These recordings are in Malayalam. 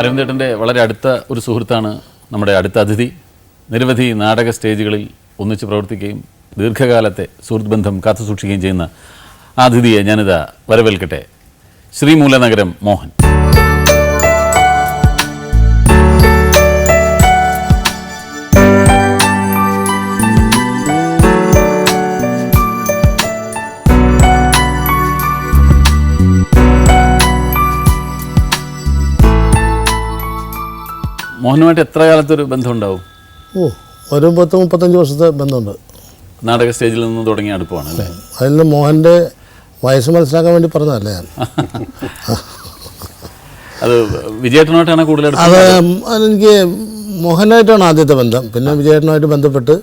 അരവിന്ദേട്ടന്റെ വളരെ അടുത്ത ഒരു സുഹൃത്താണ് നമ്മുടെ അടുത്ത അതിഥി. നിരവധി നാടക സ്റ്റേജുകളിൽ ഒന്നിച്ച് പ്രവർത്തിക്കുകയും ദീർഘകാലത്തെ സുഹൃത്ത് ബന്ധം കാത്തുസൂക്ഷിക്കുകയും ചെയ്യുന്ന അതിഥിയെ ഞാനിതാ വരവേൽക്കട്ടെ. ശ്രീമൂലനഗരം മോഹൻ. മോഹനുമായിട്ട് എത്ര കാലത്തൊരു ബന്ധമുണ്ടാവും? ഓ ഒരു പത്ത് മുപ്പത്തഞ്ച് വർഷത്തെ ബന്ധമുണ്ട്. നാടക സ്റ്റേജിൽ നിന്ന് തുടങ്ങിയ അടുപ്പമാണ് അല്ലേ? അതിൽ നിന്ന് മോഹന്റെ വയസ്സ് മനസ്സിലാക്കാൻ വേണ്ടി പറഞ്ഞതല്ലേ ഞാൻ? അത് വിജയേട്ടനായിട്ടാണ് കൂടുതൽ അത് എനിക്ക് മോഹനായിട്ടാണ് ആദ്യത്തെ ബന്ധം. പിന്നെ വിജയേട്ടനുമായിട്ട് ബന്ധപ്പെട്ട്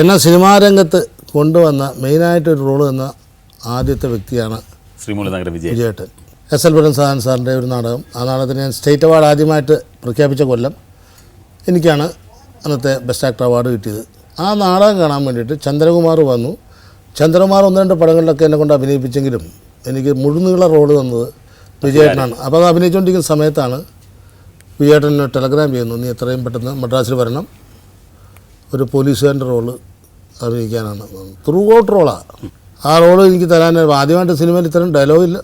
എന്നാൽ സിനിമാ രംഗത്ത് കൊണ്ടുവന്ന മെയിനായിട്ടൊരു റോൾ തന്ന ആദ്യത്തെ വ്യക്തിയാണ് ശ്രീമൂലനഗരം നഗര വിജയേട്ടൻ. എസ് എൽ പുരം സാധൻ സാറിന്റെ ഒരു നാടകം. ആ നാടകത്തിന് ഞാൻ സ്റ്റേറ്റ് അവാർഡ് ആദ്യമായിട്ട് പ്രഖ്യാപിച്ച കൊല്ലം എനിക്കാണ് അന്നത്തെ ബെസ്റ്റ് ആക്ടർ അവാർഡ് കിട്ടിയത്. ആ നാടകം കാണാൻ വേണ്ടിയിട്ട് ചന്ദ്രകുമാർ വന്നു. ചന്ദ്രകുമാർ ഒന്ന് രണ്ട് പടങ്ങളിലൊക്കെ എന്നെ കൊണ്ട് അഭിനയിപ്പിച്ചെങ്കിലും എനിക്ക് മുഴുനീള റോൾ തന്നത് വിജയേട്ടനാണ്. അപ്പോൾ അത് അഭിനയിച്ചുകൊണ്ടിരിക്കുന്ന സമയത്താണ് വിജയേട്ടൻ ടെലഗ്രാം ചെയ്യുന്നു നീ എത്രയും പെട്ടെന്ന് മദ്രാസിൽ വരണം. ഒരു പോലീസുകാരന്റെ റോൾ അഭിനയിക്കാനാണ്. ത്രൂ ഔട്ട് റോളാണ് ആ റോൾ എനിക്ക് തരാൻ ആദ്യമായിട്ട് സിനിമയിൽ ഇത്തരം ഡയലോഗിൽ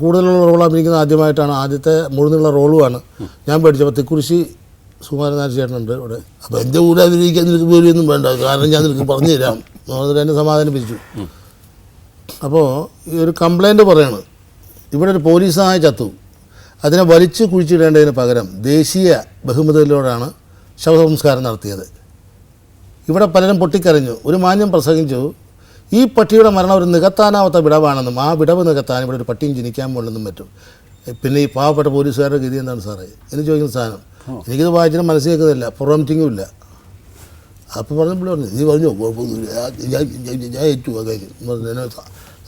കൂടുതലുള്ള റോൾ അഭിനയിക്കുന്ന ആദ്യമായിട്ടാണ് ആദ്യത്തെ മുഴുന്നുള്ള റോളുമാണ് ഞാൻ പഠിച്ചപ്പോൾ തിക്കുറിശി സുകുമാരൻ നായർ ചേട്ടനുണ്ട് ഇവിടെ. അപ്പോൾ എന്റെ കൂടെ അഭിനയിക്കാൻ നിനക്ക് പേടിയൊന്നും വേണ്ട. കാരണം ഞാൻ നിനക്ക് പറഞ്ഞു തരാം എന്ന് പറഞ്ഞിട്ട് എന്നെ സമാധാനിപ്പിച്ചു. അപ്പോൾ ഈ ഒരു കംപ്ലൈന്റ് പറയാണ്. ഇവിടെ ഒരു പോലീസായ ചത്തു. അതിനെ വലിച്ച് കുഴിച്ചിടേണ്ടതിന് പകരം ദേശീയ ബഹുമതിയിലൂടെയാണ് ശവസംസ്കാരം നടത്തിയത്. ഇവിടെ പലരും പൊട്ടിക്കരഞ്ഞു. ഒരു മാന്യം പ്രസംഗിച്ചു. ഈ പട്ടിയുടെ മരണം ഒരു നികത്താനാവാത്ത വിടവാണെന്നും ആ വിടവ് നികത്താൻ ഇവിടെ ഒരു പട്ടിയും ജനിക്കാൻ പോലെന്നും പറ്റും പിന്നെ ഈ പാവപ്പെട്ട പോലീസുകാരുടെ ഗതി എന്താണ് സാറേ? എന്ന് ചോദിക്കുന്ന സാധനം. എനിക്കിത് വായിച്ചിട്ട് മനസ്സിൽ കേൾക്കുന്നില്ല. പ്രൊമറ്റിങ്ങും ഇല്ല. അപ്പോൾ പറഞ്ഞ പുള്ളി പറഞ്ഞു നീ പറഞ്ഞു ഞാൻ- ഏറ്റു ആ കാര്യം എന്നെ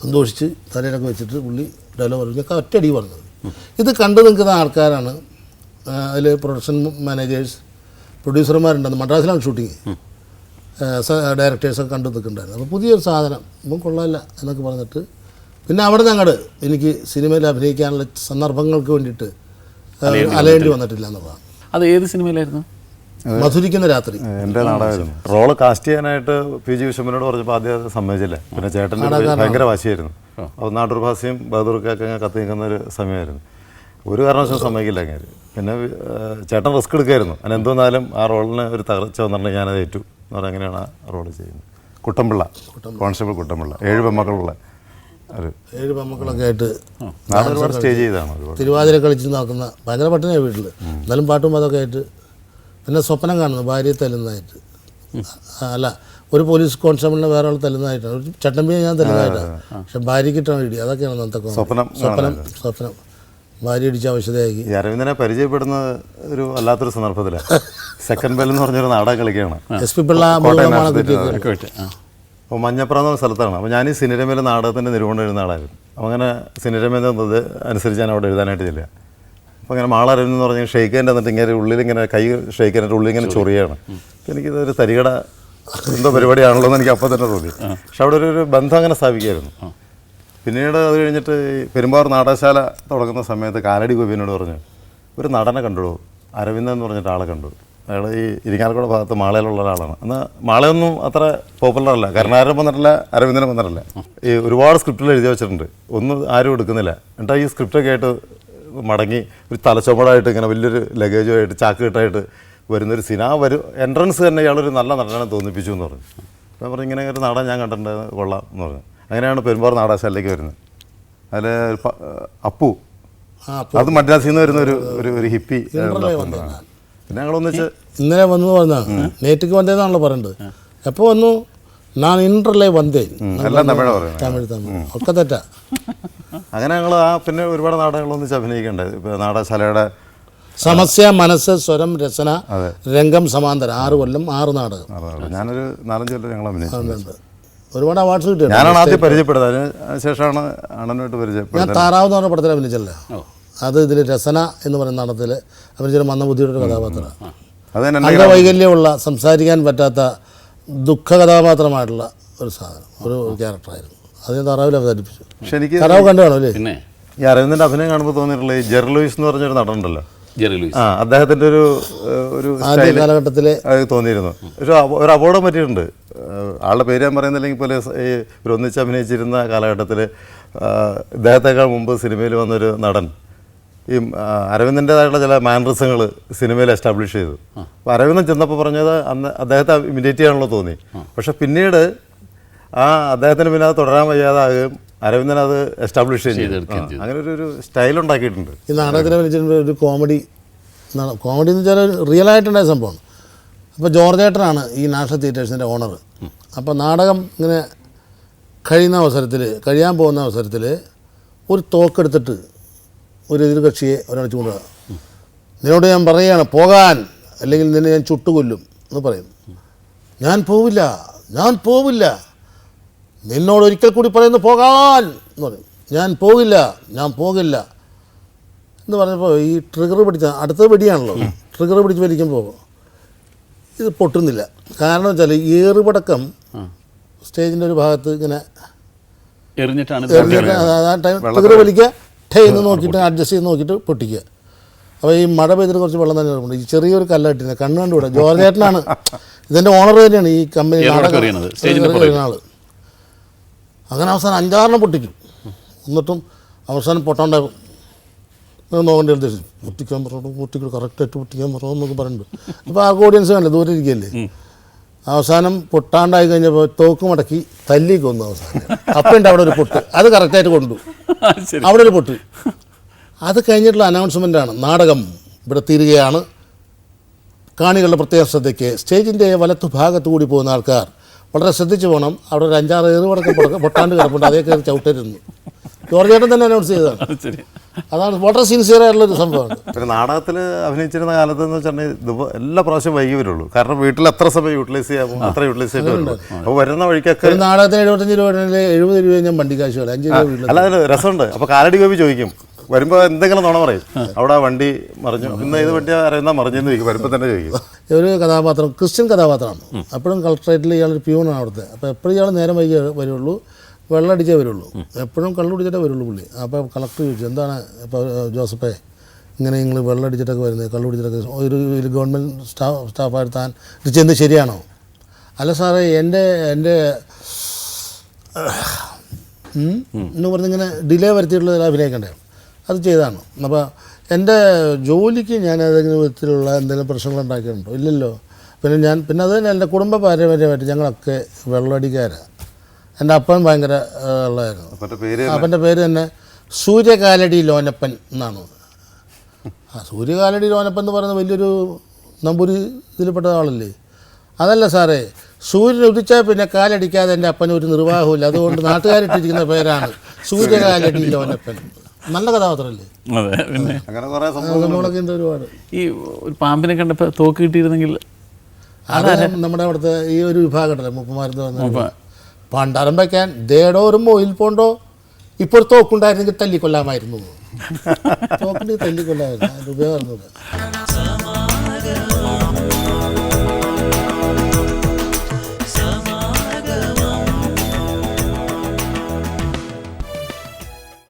സന്തോഷിച്ച് തലയിലൊക്കെ വെച്ചിട്ട് പുള്ളി ഡയലോഗ് പറഞ്ഞു. ഞാൻ ഒറ്റയടി പറഞ്ഞത്. ഇത് കണ്ടു നിൽക്കുന്ന ആൾക്കാരാണ് അതിൽ പ്രൊഡക്ഷൻ മാനേജേഴ്സ് പ്രൊഡ്യൂസർമാരുണ്ടെന്ന് മദ്രാസിലാണ് ഷൂട്ടിങ് ഡയറക്ടേഴ്സൊക്കെ കണ്ടു നിൽക്കുന്നുണ്ടായിരുന്നു. അപ്പോൾ പുതിയൊരു സാധനം. ഇപ്പം കൊള്ളാമല്ല എന്നൊക്കെ പറഞ്ഞിട്ട്. പിന്നെ അവിടെ നിന്ന് അങ്ങോട്ട് എനിക്ക് സിനിമയിൽ അഭിനയിക്കാനുള്ള സന്ദർഭങ്ങൾക്ക് വേണ്ടിയിട്ട് അലയേണ്ടി വന്നിട്ടില്ല എന്നുള്ളതാണ്. അത് ഏത് സിനിമയിലായിരുന്നു? മധുരിക്കുന്ന രാത്രി. എന്റെ നാടകമായിരുന്നു റോൾ കാസ്റ്റ് ചെയ്യാനായിട്ട് പി ജി വിശ്വമ്പനോട് പറഞ്ഞപ്പോൾ ആദ്യം അത് സമ്മതിച്ചില്ല. പിന്നെ ചേട്ടന്റെ ഭയങ്കര വാശിയായിരുന്നു. അപ്പോൾ നാട്ടൂർ ഭാഷയും ബഹദൂർക്കൊക്കെ കത്തി നിൽക്കുന്ന ഒരു സമയമായിരുന്നു. ഒരു കാരണവശാലും സമ്മതിക്കില്ല അങ്ങനെ. പിന്നെ ചേട്ടൻ റിസ്ക് എടുക്കായിരുന്നു. അങ്ങനെ എന്തോന്നാലും ആ റോളിന് ഒരു തകർച്ച വന്നിട്ടുണ്ടെങ്കിൽ ഞാനത് ഏറ്റു. എന്ന് പറഞ്ഞാൽ അങ്ങനെയാണ് ആ റോൾ ചെയ്യുന്നത്. കുട്ടമ്പിള്ള. കോൺസ്റ്റബിൾ കുട്ടമ്പിള്ള. ഏഴ് പെമ്മക്കളുള്ള ഏഴ് പെമ്മക്കളൊക്കെ ആയിട്ട് സ്റ്റേജ് തിരുവാതിര കളിച്ച് നടക്കുന്ന ഭയങ്കര പട്ടിണിയാണ് വീട്ടിൽ എന്നാലും പാട്ടും അതൊക്കെ ആയിട്ട് പിന്നെ സ്വപ്നം കാണുന്നു ഭാര്യയെ തല്ലുന്നതായിട്ട്. അല്ല ഒരു പോലീസ് കോൺസ്റ്റബിളിനെ വേറെ ആൾ തല്ലുന്നതായിട്ടാണ്. ഒരു ചട്ടമ്പിയെ ഞാൻ തല്ലുന്നതായിട്ടാണ് പക്ഷെ ഭാര്യക്കിട്ടാണ് ഇടി അതൊക്കെയാണ് അന്നത്തെ സ്വപ്നം സ്വപ്നം സ്വപ്നം. ഭാര്യ ഇടിച്ച ആവശ്യതയാക്കി അരവിന്ദനെ പരിചയപ്പെടുന്നത് ഒരു വല്ലാത്തൊരു സന്ദർഭത്തിലാണ് സെക്കൻഡ് ബെൽ എന്ന് പറഞ്ഞൊരു നാടകം കളിക്കുകയാണ്. എസ് പി പിള്ള കിട്ടിയത് അപ്പോൾ മഞ്ഞപ്പുറം എന്ന സ്ഥലത്താണ്. അപ്പോൾ ഞാൻ ഈ സിനിരമയിലെ നാടകത്തിന്റെ നിരൂപണം എഴുതുന്ന ആളായിരുന്നു. അപ്പോൾ അങ്ങനെ സിനിരമേലെ എന്നത് അനുസരിച്ച് ഞാൻ അവിടെ എഴുതാനായിട്ട് ചെല്ലുക. അപ്പോൾ അങ്ങനെ മാളരവിന്ദ് എന്ന് പറഞ്ഞാൽ ഷെയ്ക്കേന്റെ എന്നിട്ട് ഇങ്ങനെ ഉള്ളിൽ ഇങ്ങനെ കൈ ഷെയ്ക്കേന്റെ ഉള്ളിൽ ഇങ്ങനെ ചൊറിയാണ്. അപ്പോൾ എനിക്കിതൊരു തരികട എന്തോ പരിപാടിയാണല്ലോ എന്ന് എനിക്ക് അപ്പോൾ തന്നെ തോന്നി. പക്ഷെ അവിടെ ഒരു ബന്ധം അങ്ങനെ സ്ഥാപിക്കായിരുന്നു പിന്നീട് അത് കഴിഞ്ഞിട്ട് പെരുമ്പാവൂർ നാടകശാല തുടങ്ങുന്ന സമയത്ത് കാലടി ഗോപിനോട് പറഞ്ഞു ഒരു നടനെ കണ്ടുള്ളൂ അരവിന്ദൻ എന്ന് പറഞ്ഞിട്ട് ആളെ കണ്ടു. അയാൾ ഈ ഇരിങ്ങാലക്കുട ഭാഗത്ത് മാളയിലുള്ള ഒരാളാണ്. എന്നാൽ മാളയൊന്നും അത്ര പോപ്പുലർ അല്ല. കരുണാകരൻ വന്നിട്ടില്ല അരവിന്ദനും വന്നിട്ടില്ല. ഈ ഒരുപാട് സ്ക്രിപ്റ്റുകൾ എഴുതി വെച്ചിട്ടുണ്ട്. ഒന്നും ആരും എടുക്കുന്നില്ല. എന്നിട്ട് ഈ സ്ക്രിപ്റ്റൊക്കെ ആയിട്ട് മടങ്ങി ഒരു തലച്ചുമടായിട്ട് ഇങ്ങനെ വലിയൊരു ലഗേജുമായിട്ട് ചാക്ക് കെട്ടായിട്ട് വരുന്നൊരു സീൻ ആ വരും എൻട്രൻസ് തന്നെ ഇയാളൊരു നല്ല നടനെ തോന്നിപ്പിച്ചു എന്ന് പറഞ്ഞു. ഞാൻ പറഞ്ഞു ഇങ്ങനെ ഒരു നാടൻ ഞാൻ കണ്ടിട്ടുണ്ട് കൊള്ളാം എന്ന് പറഞ്ഞു. അങ്ങനെയാണ് പെരുമ്പാറ നാടകശാലയിലേക്ക് വരുന്നത്. അതിൽ അപ്പു. അത് മദ്രാസിൽ നിന്ന് വരുന്ന ഒരു ഒരു ഒരു ഹിപ്പി പിന്നെ ഞങ്ങൾ ഒന്നിച്ച് ഇന്നലെ വന്നു പറഞ്ഞാ നേറ്റിക്ക് വന്നേന്നാണല്ലോ പറയണ്ടത്. എപ്പോൾ വന്നു? ഞാൻ ഇന്റർലേ വന്നേ. എല്ലാം തമിഴാണ് പറയുന്നത് തമിഴ് തമിഴ്. ഒക്കെ തെറ്റാ. അങ്ങനെ ഞങ്ങൾ ആ പിന്നെ ഒരുപാട് നാടകങ്ങൾ ഒന്നിച്ച് അഭിനയിക്കേണ്ടത് ഇപ്പോൾ നാടകശാലയുടെ സമസ്യ മനസ്സ് സ്വരം രചന രംഗം സമാന്തരം. ആറ് കൊല്ലം ആറ് നാടകം. ഞാനൊരു നാലഞ്ച് കൊല്ലം ഞങ്ങൾ അഭിനയിച്ചു. ഒരുപാട് അവാർഡ്സ് കിട്ടിയിട്ടുണ്ട് ഞാനാണ് ആദ്യം പരിചയപ്പെടുന്നത് അതിന് ശേഷമാണ് അണ്ണനുമായിട്ട് ഞാൻ പരിചയപ്പെടുന്നത്. താറാവ് എന്ന് പറഞ്ഞ പടത്തിൽ അഭിനയിച്ചല്ലേ? അത് ഇതിൽ രസന എന്ന് പറയുന്ന നടത്തിൽ അഭിനയിച്ച മന്ദബുദ്ധിയുടെ ഒരു കഥാപാത്രമാണ്. അംഗവൈകല്യമുള്ള സംസാരിക്കാൻ പറ്റാത്ത ദുഃഖ കഥാപാത്രമായിട്ടുള്ള ഒരു സാധനം ഒരു ക്യാരക്ടറായിരുന്നു അത് ഞാൻ താറാവിൽ അവതരിപ്പിച്ചു. പക്ഷെ എനിക്ക് താറാവ് കണ്ടു കാണുമല്ലേ പിന്നെ ഈ അരവിന്ദന്റെ അഭിനയം കാണുമ്പോൾ തോന്നിയിട്ടുള്ള ഈ ജെറി ലൂയിസ് എന്ന് പറഞ്ഞൊരു നടനുണ്ടല്ലോ. Jerry Luis. ആ അദ്ദേഹത്തിന്റെ ഒരു ഒരു ആദ്യ കാലഘട്ടത്തിലെ തോന്നിയിരുന്നു. ഒരു ഒരു അപകടം പറ്റിയിട്ടുണ്ട്. ആളുടെ പേര് ഞാൻ പറയുന്നില്ലെങ്കിൽ പോലെ ഈ ഒരു ഒന്നിച്ച് അഭിനയിച്ചിരുന്ന കാലഘട്ടത്തിൽ ഇദ്ദേഹത്തെക്കാൾ മുമ്പ് സിനിമയിൽ വന്നൊരു നടൻ ഈ അരവിന്ദന്റെതായിട്ടുള്ള ചില മാനറിസങ്ങൾ സിനിമയിൽ എസ്റ്റാബ്ലിഷ് ചെയ്തു. അപ്പോൾ അരവിന്ദൻ ചെന്നപ്പോൾ പറഞ്ഞത് അന്ന് അദ്ദേഹത്തെ ഇമിറ്റേറ്റ് ചെയ്യാനുള്ള തോന്നി. പക്ഷെ പിന്നീട് ആ അദ്ദേഹത്തിന് പിന്നെ അത് തുടരാൻ വയ്യാതാകും അരവിന്ദൻ അത് എസ്റ്റാബ്ലിഷ് ചെയ്തു. അങ്ങനെ ഒരു ഒരു സ്റ്റൈൽ ഉണ്ടാക്കിയിട്ടുണ്ട്. ഈ നാടകത്തിനെ ഒരു കോമഡി എന്നാണ് കോമഡി എന്ന് വെച്ചാൽ റിയൽ ആയിട്ടുണ്ടായ സംഭവമാണ്. അപ്പോൾ ജോർജ് ഏട്ടനാണ് ഈ നാഷണൽ തിയേറ്റേഴ്സിന്റെ ഓണർ അപ്പോൾ നാടകം ഇങ്ങനെ കഴിയുന്ന അവസരത്തിൽ കഴിയാൻ പോകുന്ന അവസരത്തിൽ ഒരു തോക്കെടുത്തിട്ട് ഒരു എതിർകക്ഷിയെ കൊണ്ടുപോകാം നിന്നോട് ഞാൻ പറയുകയാണ് പോകാൻ. അല്ലെങ്കിൽ നിന്നെ ഞാൻ ചുട്ടുകൊല്ലും എന്ന് പറയും. ഞാൻ പോവില്ല ഞാൻ പോവില്ല. നിന്നോട് ഒരിക്കൽ കൂടി പറയുന്നു പോകാൻ എന്ന് പറയും. ഞാൻ പോകില്ല ഞാൻ പോകില്ല. എന്ന് പറഞ്ഞപ്പോൾ ഈ ട്രിഗർ പിടിച്ച അടുത്ത വെടിയാണല്ലോ. ട്രിഗർ പിടിച്ച് വലിക്കുമ്പോൾ ഇത് പൊട്ടുന്നില്ല. കാരണം വെച്ചാൽ ഏറുപടക്കം സ്റ്റേജിന്റെ ഒരു ഭാഗത്ത് ഇങ്ങനെ എറിഞ്ഞിട്ടാണ് ട്രിഗർ വലിക്കുക. ടേ എന്ന് നോക്കിയിട്ട് അഡ്ജസ്റ്റ് ചെയ്ത് നോക്കിയിട്ട് പൊട്ടിക്കുക. അപ്പോൾ ഈ മഴ പെയ്തിട്ട് കുറച്ച് വെള്ളം തന്നെ ഇറങ്ങുന്നുണ്ട് ഈ ചെറിയൊരു കല്ലായിട്ടില്ല കണ്ണു കണ്ടുകൂടെ ജോർജ് ഏട്ടനാണ് ഇതിന്റെ ഓണർ തന്നെയാണ് ഈ കമ്പനി ആൾ. അങ്ങനെ അവസാനം അഞ്ചാറെണ്ണം പൊട്ടിക്കും. എന്നിട്ടും അവസാനം പൊട്ടാണ്ടാകും നോക്കേണ്ടി ഉദ്ദേശിച്ചു പൊട്ടിക്കാൻ പറഞ്ഞു പൊട്ടിക്കണം കറക്റ്റായിട്ട് പൊട്ടിക്കാൻ പറഞ്ഞു എന്നൊക്കെ പറയുന്നുണ്ട്. അപ്പോൾ ആ ഓഡിയൻസ് കണ്ടേ ദൂരെ ഇരിക്കുകയല്ലേ അവസാനം പൊട്ടാണ്ടായി കഴിഞ്ഞപ്പോൾ തോക്ക് മടക്കി തല്ലി കൊന്നു അവസാനം. അപ്പം ഉണ്ട് അവിടെ ഒരു പൊട്ട്. അത് കറക്റ്റായിട്ട് കൊണ്ടു അവിടെ ഒരു പൊട്ട്. അത് കഴിഞ്ഞിട്ടുള്ള അനൗൺസ്മെന്റ് ആണ്. നാടകം ഇവിടെ തീരുകയാണ്. കാണികളുടെ പ്രത്യേക ശ്രദ്ധയ്ക്ക്. സ്റ്റേജിന്റെ വലത്തു ഭാഗത്തു കൂടി പോകുന്ന ആൾക്കാർ വളരെ ശ്രദ്ധിച്ചു പോകണം അവിടെ ഒരു അഞ്ചാറ് ഏറ് വടക്കം പൊട്ടാണ്ട് കിടപ്പുണ്ട്. അതേ കയറി ചവിട്ടരുന്നു ജോർജ് ചേട്ടൻ തന്നെ അനൗൺസ് ചെയ്തതാണ്. അതാണ് വളരെ സിൻസിയർ ആയിട്ടുള്ള ഒരു സംഭവമാണ്. പിന്നെ നാടകത്തിൽ അഭിനയിച്ചിരുന്ന കാലത്ത് എന്ന് വെച്ചിട്ടുണ്ടെങ്കിൽ എല്ലാ പ്രാവശ്യം വൈകി വരുള്ളൂ കാരണം വീട്ടിൽ എത്ര സമയം യൂട്ടിലൈസ് ചെയ്യാമോ അത്ര യൂട്ടിലൈസ് വരുള്ളൂ അപ്പോൾ വരുന്ന വഴിക്കൊക്കെ ഒരു നാടകത്തിന് എഴുപത്തഞ്ച് രൂപ എഴുപത് രൂപ ഞാൻ വണ്ടി കാശ് കളയും അഞ്ച് രൂപ അല്ല അതിൽ രസമുണ്ട്. അപ്പോൾ കാലടി ഗോപി ചോദിക്കും. വരുമ്പോൾ എന്തെങ്കിലും നുണ പറയും. അവിടെ വണ്ടി മറിഞ്ഞു. ഇന്ന് ഇത് വണ്ടി അറിയുന്ന മറിഞ്ഞെന്ന് ചോദിക്കും. വരുമ്പോൾ തന്നെ ചോദിക്കും. ഒരു കഥാപാത്രം ക്രിസ്ത്യൻ കഥാപാത്രമാണ് അപ്പോഴും കളക്ടറേറ്റിൽ ഇയാളൊരു പ്യൂണാണ് അവിടുത്തെ. അപ്പോൾ എപ്പോഴും ഇയാൾ നേരം വൈകി വരുള്ളൂ. വെള്ളമടിച്ചേ വരുള്ളൂ. എപ്പോഴും കള്ളുടിച്ചിട്ടേ വരുള്ളൂ പുള്ളി. അപ്പോൾ കളക്ടർ ചോദിച്ചു എന്താണ് ഇപ്പോൾ ജോസഫേ ഇങ്ങനെ നിങ്ങൾ വെള്ളമടിച്ചിട്ടൊക്കെ വരുന്നത് കള്ളുടിച്ചിട്ടൊക്കെ ഒരു ഒരു ഗവൺമെന്റ് സ്റ്റാഫ് സ്റ്റാഫായിട്ട് താൻ ഇത് ചെയ്യുന്നത് ശരിയാണോ? അല്ല സാറേ എന്റെ എന്റെ എന്ന് പറഞ്ഞിങ്ങനെ ഡിലേ വരുത്തിയിട്ടുള്ള അഭിനയിക്കണ്ടേ? അത് ചെയ്താണ്. അപ്പോൾ എന്റെ ജോലിക്ക് ഞാൻ ഏതെങ്കിലും വിധത്തിലുള്ള എന്തെങ്കിലും പ്രശ്നങ്ങൾ ഉണ്ടാക്കിയിട്ടുണ്ടോ? ഇല്ലല്ലോ. പിന്നെ ഞാൻ പിന്നെ അത് തന്നെ എന്റെ കുടുംബ പാരമ്പര്യമായിട്ട് ഞങ്ങളൊക്കെ വെള്ളടിക്കാരാണ് എന്റെ അപ്പൻ ഭയങ്കര ഉള്ളതായിരുന്നു. അപ്പന്റെ പേര് തന്നെ? സൂര്യകാലടി ലോനപ്പൻ എന്നാണ്. ആ സൂര്യകാലടി ലോനപ്പൻ എന്ന് പറയുന്ന വലിയൊരു നമ്പൂരി ഇതിൽപ്പെട്ട ആളല്ലേ? അതല്ല സാറേ സൂര്യൻ ഉദിച്ചാൽ പിന്നെ കാലടിക്കാതെ എന്റെ അപ്പന് ഒരു നിർവാഹമില്ല അതുകൊണ്ട് നാട്ടുകാരിട്ടിരിക്കുന്ന പേരാണ് സൂര്യകാലടി ലോനപ്പൻ. നല്ല കഥാപാത്രമല്ലേ? അതെ പിന്നെ അങ്ങനെ കുറേ സംഭവം നമ്മളൊക്കെ ഒരുപാട്. ഈ ഒരു പാമ്പിനെ കണ്ടപ്പോൾ തോക്ക് കിട്ടിയിരുന്നെങ്കിൽ അതാണ് നമ്മുടെ അവിടുത്തെ ഈ ഒരു വിഭാഗം ഉണ്ടല്ലോ വന്ന മുപ്പ- പണ്ടാരം വയ്ക്കാൻ ദേടോ ഒരു മൊയിൽ പോണ്ടോ? ഇപ്പോൾ തോക്കുണ്ടായിരുന്നെങ്കിൽ തല്ലിക്കൊല്ലാമായിരുന്നു. തോക്കുണ്ടെങ്കിൽ തല്ലിക്കൊല്ലാമായിരുന്നു. അതിന്റെ ഉപയോഗം അറിഞ്ഞൂടാ.